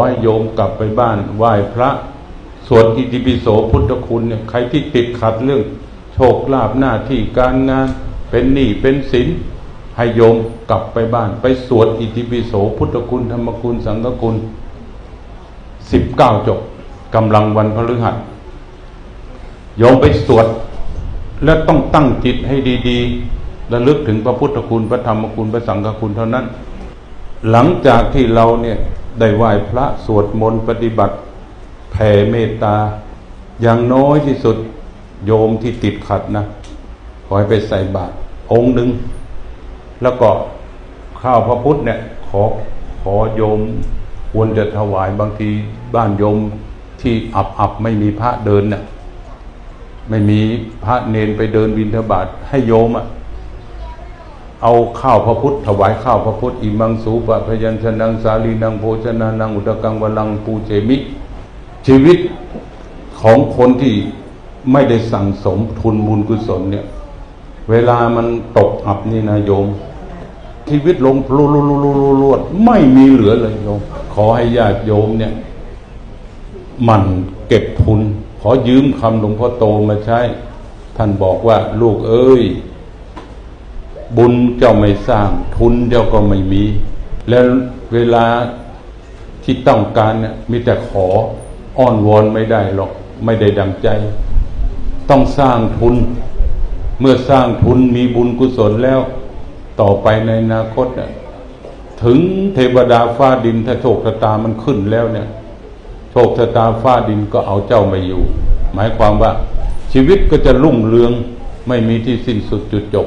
ขอให้โยมกลับไปบ้านไหว้พระสวดอิติปิโสพุทธคุณเนี่ยใครที่ติดขัดเรื่อง โชคลาภหน้าที่การงาน เป็นหนี้เป็นสินให้โยมกลับไปบ้าน ไปสวดอิติปิโสพุทธคุณธรรมคุณสังฆคุณสิบเก้าจบกำลังวันพฤหัสโยมไปสวด และต้องตั้งจิตให้ดีๆระลึกถึงพระพุทธคุณพระธรรมคุณพระสังฆคุณเท่านั้น หลังจากที่เราเนี่ย ได้ไหว้พระสวดมนต์ปฏิบัติแผ่เมตตา อย่างน้อยที่สุดโยมที่ติดขัดนะ ขอให้ไปใส่บาตรองค์หนึ่ง แล้วก็ข้าวพระพุทธเนี่ย ขอขอโยมควรจะถวายบางทีบ้านโยมที่อับอับไม่มีพระเดินเนี่ยไม่มีพระเนนไปเดินวินทบาทให้โยมอะ เอาข้าวพระพุทธถวายข้าวพระพุทธอิมังสูปะพยัญชนะสาลีนังโภชนานังอุตกังวลังปูเจมิ ชีวิตของคนที่ไม่ได้สั่งสมทุนบุญกุศลเนี่ย เวลามันตกอับนี่นะโยม ชีวิตลงพลุลุลุลุลุลวดไม่มีเหลือเลยโยม ขอให้ญาติโยมเนี่ย มันเก็บทุน ขอยืมคำหลวงพ่อโตมาใช้ ท่านบอกว่าลูกเอ้ย บุญเจ้าไม่สร้าง ทุนเจ้าก็ไม่มี แล้วเวลาที่ต้องการเนี่ยมีแต่ขออ้อนวอนไม่ได้หรอก ไม่ได้ดังใจ ต้องสร้างทุน เมื่อสร้างทุนมีบุญกุศลแล้ว ต่อไปในอนาคตเนี่ยถึงเทวดาฟ้าดินถ้าโชคชะตามันขึ้นแล้วเนี่ย โชคชะตาฟ้าดินก็เอาเจ้าไม่อยู่ หมายความว่าชีวิตก็จะรุ่งเรืองไม่มีที่สิ้นสุดจุดจบ